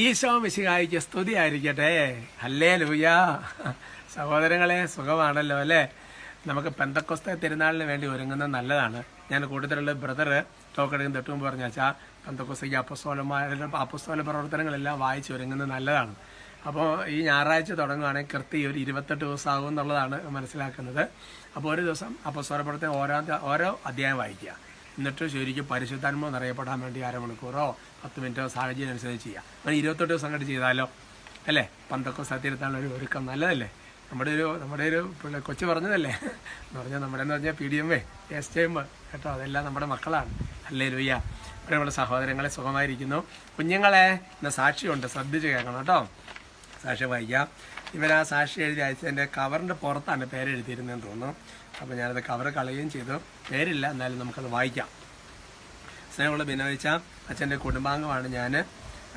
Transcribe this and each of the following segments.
ഈശോ മിശിഹായിക്ക് സ്തുതി ആയിരിക്കട്ടെ അല്ലേ ലൂയ സഹോദരങ്ങളെ സുഖമാണല്ലോ അല്ലേ? നമുക്ക് പെന്തക്കൊസ്ത തിരുനാളിന് വേണ്ടി ഒരുങ്ങുന്നത് നല്ലതാണ്. ഞാൻ കൂടുതലുള്ള ബ്രദർ ടോക്കെടുക്കുന്ന തൊട്ട് പറഞ്ഞ വെച്ചാൽ പെന്തക്കൊസ്തയ്ക്ക് അപ്പസ്തോലന്മാരുടെ അപ്പസ്തോല പ്രവർത്തനങ്ങളെല്ലാം വായിച്ച് ഒരുങ്ങുന്നത് നല്ലതാണ്. അപ്പോൾ ഈ ഞായറാഴ്ച തുടങ്ങുകയാണെങ്കിൽ കൃത്യം ഒരു ഇരുപത്തെട്ട് ദിവസമാകും എന്നുള്ളതാണ് മനസ്സിലാക്കുന്നത്. അപ്പോൾ ഒരു ദിവസം അപ്പസ്തോല പ്രവർത്തനം ഓരോ ഓരോ അധ്യായം വായിക്കുക. എന്നിട്ട് ശരിക്കും പരിശുദ്ധാത്മ നിറയപ്പെടാൻ വേണ്ടി അരമണിക്കൂറോ പത്ത് മിനിറ്റോ സാഹചര്യം അനുസരിച്ച് ചെയ്യാം. അങ്ങനെ ഇരുപത്തെട്ട് ദിവസം കണ്ട് ചെയ്താലോ? അല്ലേ? പന്തൊക്കെ സത്യത്തിലുള്ള ഒരു ഒരുക്കം നല്ലതല്ലേ? നമ്മുടെ ഒരു നമ്മുടെ ഒരു പിള്ളേ കൊച്ചു പറഞ്ഞതല്ലേ? എന്ന് പറഞ്ഞാൽ നമ്മുടെ എന്ന് പറഞ്ഞാൽ P D M A S T M കേട്ടോ? അതെല്ലാം നമ്മുടെ മക്കളാണ്. അല്ലേ ലുയ്യ ഇവിടെ നമ്മുടെ സഹോദരങ്ങളെ സുഖമായിരിക്കുന്നു. കുഞ്ഞുങ്ങളെ ഇന്ന് സാക്ഷിയുണ്ട്. ശ്രദ്ധിച്ച് കേൾക്കണം കേട്ടോ. സാക്ഷി വായിക്കാം. ഇവർ ആ സാക്ഷി എഴുതി അയച്ചതിന്റെ കവറിന്റെ പുറത്താണ് പേരെഴുതിയിരുന്നതെന്ന് തോന്നുന്നു. അപ്പോൾ ഞാനത് കവർ കളയുകയും ചെയ്തു. പേരില്ല എന്നാലും നമുക്കത് വായിക്കാം. സ്നേഹമുള്ള ബിനോയിച്ച അച്ഛന്റെ കുടുംബാംഗമാണ് ഞാൻ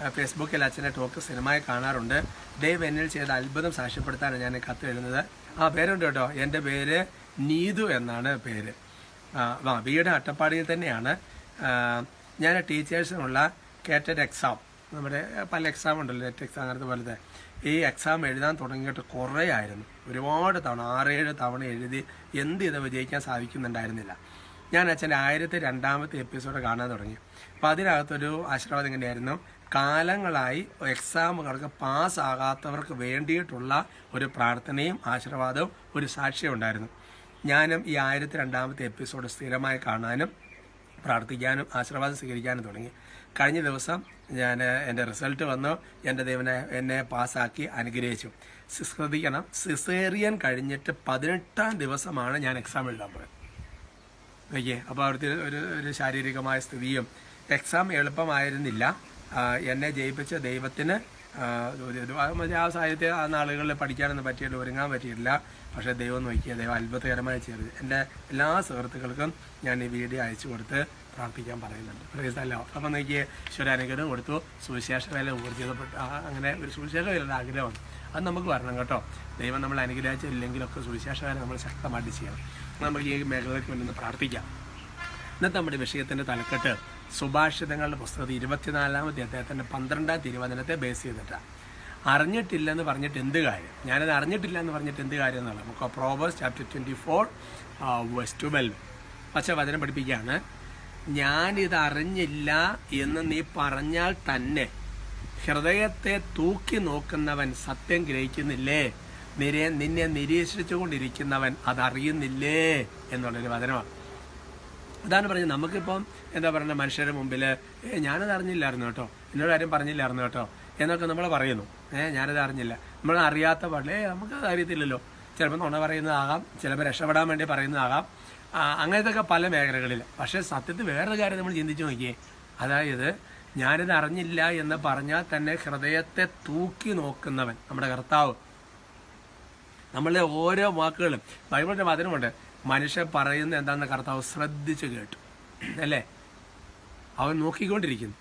ഫേസ്ബുക്കിൽ അച്ഛന്റെ ടോക്ക് സിനിമയെ കാണാറുണ്ട്. ദൈവം എന്നിൽ ചെയ്ത അത്ഭുതം സാക്ഷ്യപ്പെടുത്താനാണ് ഞാൻ കത്ത് എഴുതുന്നത്. ആ പേരുണ്ട് കേട്ടോ. എന്റെ പേര് നീതു എന്നാണ് പേര്. ആ വീട് അട്ടപ്പാടിയിൽ തന്നെയാണ്. ഞാൻ ടീച്ചേഴ്സിനുള്ള കേറ്റഡ് എക്സാം നമ്മുടെ പല എക്സാം ഉണ്ടല്ലോ നെറ്റ് എക്സാം അങ്ങനത്തെ പോലത്തെ. ഈ എക്സാം എഴുതാൻ തുടങ്ങിയിട്ട് കുറേ ആയിരുന്നു ഒരുപാട് തവണ ആറേഴ് തവണ എഴുതി എന്ത് ഇത് വിജയിക്കാൻ സാധിക്കുന്നുണ്ടായിരുന്നില്ല. ഞാൻ അച്ഛന്റെ ആയിരത്തി രണ്ടാമത്തെ എപ്പിസോഡ് കാണാൻ തുടങ്ങി. അപ്പോൾ അതിനകത്തൊരു ആശീർവാദം എങ്ങനെയായിരുന്നു കാലങ്ങളായി എക്സാമുകൾക്ക് പാസ്സാകാത്തവർക്ക് വേണ്ടിയിട്ടുള്ള ഒരു പ്രാർത്ഥനയും ആശീർവാദവും ഒരു സാക്ഷ്യം ഉണ്ടായിരുന്നു. ഞാനും ഈ ആയിരത്തി രണ്ടാമത്തെ എപ്പിസോഡ് സ്ഥിരമായി കാണാനും പ്രാർത്ഥിക്കാനും ആശീർവാദം സ്വീകരിക്കാനും തുടങ്ങി. കഴിഞ്ഞ ദിവസം ഞാൻ എന്റെ റിസൾട്ട് വന്നു. എന്റെ ദൈവനെ എന്നെ പാസ്സാക്കി അനുഗ്രഹിച്ചു. ശ്രദ്ധിക്കണം സിസേറിയൻ കഴിഞ്ഞിട്ട് പതിനെട്ടാം ദിവസമാണ് ഞാൻ എക്സാം എഴുതാൻ പോയത്. ഓക്കെ അപ്പോൾ അവിടുത്തെ ഒരു ഒരു ശാരീരികമായ സ്ഥിതിയും എക്സാം എളുപ്പമായിരുന്നില്ല. എന്നെ ജയിപ്പിച്ച ദൈവത്തിന് മറ്റേ ആ സാഹിത്യ ആ നാളുകളിൽ പഠിക്കാനൊന്നും പറ്റിയില്ല ഒരുങ്ങാൻ പറ്റിയില്ല. പക്ഷേ ദൈവം നോക്കിയ ദൈവം അത്ഭുതകരമായി ചെയ്തത് എന്റെ എല്ലാ സുഹൃത്തുക്കൾക്കും ഞാൻ ഈ വീഡിയോ അയച്ചു കൊടുത്ത് പ്രാർത്ഥിക്കാൻ പറയുന്നുണ്ട്. പ്രേസല്ലോ അപ്പം നോക്കിയേ ഈശ്വരാനുഗ്രഹം കൊടുത്തു. സുവിശേഷ വേല ഊർജിതപ്പെട്ടു അങ്ങനെ ഒരു സുവിശേഷ വേലയുടെ ആഗ്രഹമാണ് അത് നമുക്ക് വരണം കേട്ടോ. ദൈവം നമ്മൾ അനുഗ്രഹിച്ചില്ലെങ്കിലൊക്കെ സുവിശേഷ വേല നമ്മൾ ശക്തമായിട്ട് ചെയ്യണം. നമുക്ക് ഈ മേഖലയ്ക്ക് വേണ്ടി പ്രാർത്ഥിക്കാം. ഇന്നത്തെ നമ്മുടെ വിഷയത്തിന്റെ തലക്കെട്ട് സുഭാഷിതങ്ങളുടെ പുസ്തകത്തിൽ ഇരുപത്തിനാലാമത്തെ അദ്ദേഹത്തിന്റെ പന്ത്രണ്ടാം തിരുവചനത്തെ ബേസ് ചെയ്തിട്ടാണ് അറിഞ്ഞിട്ടില്ലെന്ന് പറഞ്ഞിട്ട് എന്ത് കാര്യം? ഞാനത് അറിഞ്ഞിട്ടില്ല എന്ന് പറഞ്ഞിട്ട് എന്ത് കാര്യം എന്നുള്ളത് നമുക്ക് പ്രോവേഴ്സ് ചാപ്റ്റർ ട്വന്റി ഫോർ വെസ്റ്റ് ട്വൽവ് പക്ഷെ വചനം പഠിപ്പിക്കുകയാണ്. ഞാനിത് അറിഞ്ഞില്ല എന്ന് നീ പറഞ്ഞാൽ തന്നെ ഹൃദയത്തെ തൂക്കി നോക്കുന്നവൻ സത്യം ഗ്രഹിക്കുന്നില്ലേ? നിരെ നിന്നെ നിരീക്ഷിച്ചുകൊണ്ടിരിക്കുന്നവൻ അതറിയുന്നില്ലേ? എന്നുള്ളൊരു വചനമാണ്. അതാണ് പറഞ്ഞത്. നമുക്കിപ്പം എന്താ പറയുക മനുഷ്യരുടെ മുമ്പിൽ ഏ ഞാനത് അറിഞ്ഞില്ലായിരുന്നു കേട്ടോ. എന്നോട് ആരും പറഞ്ഞില്ലായിരുന്നു കേട്ടോ. എന്നൊക്കെ നമ്മൾ പറയുന്നു. ഏഹ് ഞാനത് അറിഞ്ഞില്ല. നമ്മൾ അറിയാത്ത പാടില്ല ഏ നമുക്കത് അറിയത്തില്ലല്ലോ. ചിലപ്പോൾ നുണ പറയുന്നതാകാം ചിലപ്പോൾ രക്ഷപ്പെടാൻ വേണ്ടി പറയുന്നതാകാം. അങ്ങനത്തെ അങ്ങനത്തെയൊക്കെ പല മേഖലകളിൽ പക്ഷേ സത്യത്തിൽ വേറൊരു കാര്യം നമ്മൾ ചിന്തിച്ചു നോക്കിയേ. അതായത് ഞാനിത് അറിഞ്ഞില്ല എന്ന് പറഞ്ഞാൽ തന്നെ ഹൃദയത്തെ തൂക്കി നോക്കുന്നവൻ നമ്മുടെ കർത്താവ്. നമ്മളുടെ ഓരോ വാക്കുകളും ബൈബിളിന്റെ വചനമുണ്ട് മനുഷ്യൻ പറയുന്ന എന്താണെന്ന് കർത്താവ് ശ്രദ്ധിച്ച് കേട്ടു. അല്ലേ? അവൻ നോക്കിക്കൊണ്ടിരിക്കുന്നു.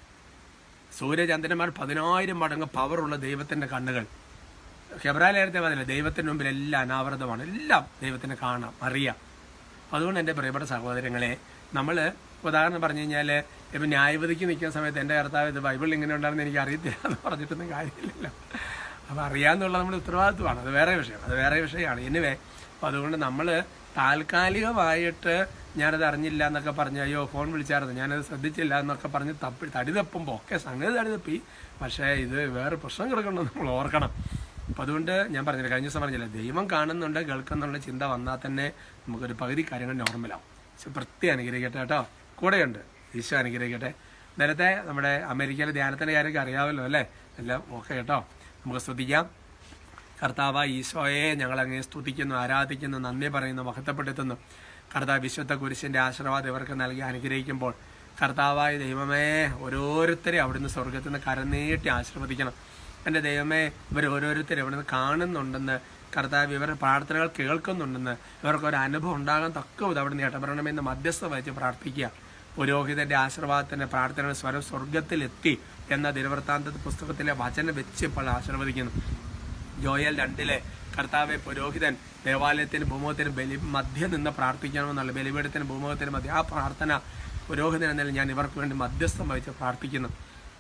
സൂര്യചന്ദ്രന്മാർ പതിനായിരം മടങ്ങ് പവറുള്ള ദൈവത്തിന്റെ കണ്ണുകൾ. ഹെബ്രാലയത്തെ പറഞ്ഞില്ല ദൈവത്തിന് മുമ്പിൽ എല്ലാം അനാവൃതമാണ്. എല്ലാം ദൈവത്തിന് കാണാം അറിയാം. അതുകൊണ്ട് എന്റെ പ്രിയപ്പെട്ട സഹോദരങ്ങളെ നമ്മൾ ഉദാഹരണം പറഞ്ഞു കഴിഞ്ഞാൽ ഇപ്പം ന്യായവതിക്ക് നിൽക്കുന്ന സമയത്ത് എന്റെ കർത്താവ് ഇത് ബൈബിളിൽ ഇങ്ങനെ ഉണ്ടാകുന്ന എനിക്ക് അറിയത്തില്ല എന്ന് പറഞ്ഞിട്ടൊന്നും കാര്യമില്ലല്ലോ. അപ്പോൾ അറിയാമെന്നുള്ള നമ്മുടെ ഉത്തരവാദിത്വമാണ്. അത് വേറെ വിഷയം. അത് വേറെ വിഷയമാണ്. എനിവേ അപ്പോൾ അതുകൊണ്ട് നമ്മൾ താൽക്കാലികമായിട്ട് ഞാനത് അറിഞ്ഞില്ല എന്നൊക്കെ പറഞ്ഞ് അയ്യോ ഫോൺ വിളിച്ചായിരുന്നു ഞാനത് ശ്രദ്ധിച്ചില്ല എന്നൊക്കെ പറഞ്ഞ് തപ്പി തടി തപ്പുമ്പോൾ ഒക്കെ സംഗതി തടി തപ്പി. പക്ഷേ ഇത് വേറെ പ്രശ്നം കിടക്കണമെന്ന് നമ്മൾ ഓർക്കണം. അപ്പം അതുകൊണ്ട് ഞാൻ പറഞ്ഞില്ല കഴിഞ്ഞ ദിവസം പറഞ്ഞില്ല ദൈവം കാണുന്നുണ്ട് കേൾക്കുന്നുള്ള ചിന്ത വന്നാൽ തന്നെ നമുക്കൊരു പകുതി കാര്യങ്ങൾ നോർമലാവും പക്ഷെ പ്രത്യേകം അനുഗ്രഹിക്കട്ടെ കേട്ടോ. കൂടെയുണ്ട് ഈശോ അനുഗ്രഹിക്കട്ടെ. നേരത്തെ നമ്മുടെ അമേരിക്കയിലെ ധ്യാനത്തിന്റെ കാര്യമൊക്കെ അറിയാമല്ലോ അല്ലേ? എല്ലാം ഓക്കെ കേട്ടോ. നമുക്ക് ശ്രദ്ധിക്കാം. കർത്താവ് ഈശോയെ ഞങ്ങൾ അങ്ങനെ സ്തുതിക്കുന്നു ആരാധിക്കുന്നു നന്ദി പറയുന്നു മഹത്വപ്പെടുത്തുന്നു. കർത്താവ് വിശുദ്ധ കുരിശിന്റെ ആശീർവാദം ഇവർക്ക് നൽകി അനുഗ്രഹിക്കുമ്പോൾ കർത്താവായ ദൈവമേ ഓരോരുത്തരെ അവിടുന്ന് സ്വർഗത്തിൽ നിന്ന് കരനീട്ടി ആശീർവദിക്കണം. എന്റെ ദൈവമേ ഇവർ ഓരോരുത്തരും ഇവിടുന്ന് കാണുന്നുണ്ടെന്ന് കർത്താവ് ഇവരുടെ പ്രാർത്ഥനകൾ കേൾക്കുന്നുണ്ടെന്ന് ഇവർക്ക് ഒരു അനുഭവം ഉണ്ടാകാൻ തക്ക ഇത് അവിടുന്ന് ഇടപെടണമെന്ന് മധ്യസ്ഥ വഹിച്ച് പ്രാർത്ഥിക്കുക. പുരോഹിതന്റെ ആശീർവാദത്തിന്റെ പ്രാർത്ഥനയുടെ സ്വരം സ്വർഗത്തിലെത്തി എന്ന ദിനവൃത്താന്ത പുസ്തകത്തിലെ വചനം വെച്ച് ഇപ്പോൾ ആശീർവദിക്കുന്നു. ജോയൽ രണ്ടിലെ കർത്താവെ പുരോഹിതൻ ദേവാലയത്തിന് ഭൂമുഖത്തിന് ബലി മധ്യം നിന്ന് പ്രാർത്ഥിക്കണമെന്നുള്ള ബലിപീഠത്തിന് ഭൂമുഖത്തിന് മധ്യ ആ പ്രാർത്ഥന പുരോഹിതൻ എന്നതിൽ ഞാൻ ഇവർക്ക് വേണ്ടി മധ്യസ്ഥം വഹിച്ച് പ്രാർത്ഥിക്കുന്നു.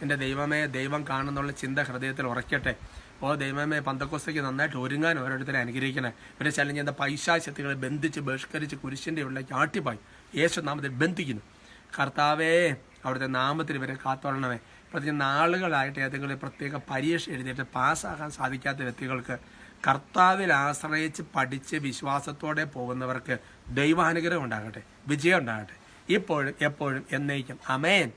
എന്റെ ദൈവമേ ദൈവം കാണുന്നുള്ള ചിന്ത ഹൃദയത്തിൽ ഉറയ്ക്കട്ടെ. ഓ ദൈവമേ പന്തക്കോസ്തയ്ക്ക് നന്നായിട്ട് ഒരുങ്ങാൻ ഓരോരുത്തരെ അനുഗ്രഹിക്കണേ. ഇവരെ ചലഞ്ച് എന്റെ പൈശാശക്തികളെ ബന്ധിച്ച് ബഹിഷ്കരിച്ച് കുരിശിന്റെ ഉള്ളിലേക്ക് ആട്ടിപ്പായി. യേശു നാമത്തിൽ ബന്ധിക്കുന്നു. കർത്താവേ അവിടുത്തെ നാമത്തിൽ ഇവരെ കാത്തോളണമേ. പ്രത്യേക നാളുകളായിട്ട് ഏതെങ്കിലും പ്രത്യേക പരീക്ഷ എഴുതിയിട്ട് പാസ്സാകാൻ സാധിക്കാത്ത വ്യക്തികൾക്ക് കർത്താവിൽ ആശ്രയിച്ച് പഠിച്ച് വിശ്വാസത്തോടെ പോകുന്നവർക്ക് ദൈവാനുഗ്രഹം ഉണ്ടാകട്ടെ വിജയം ഉണ്ടാകട്ടെ. ഇപ്പോഴും എപ്പോഴും എന്നേക്കും. അമേൻ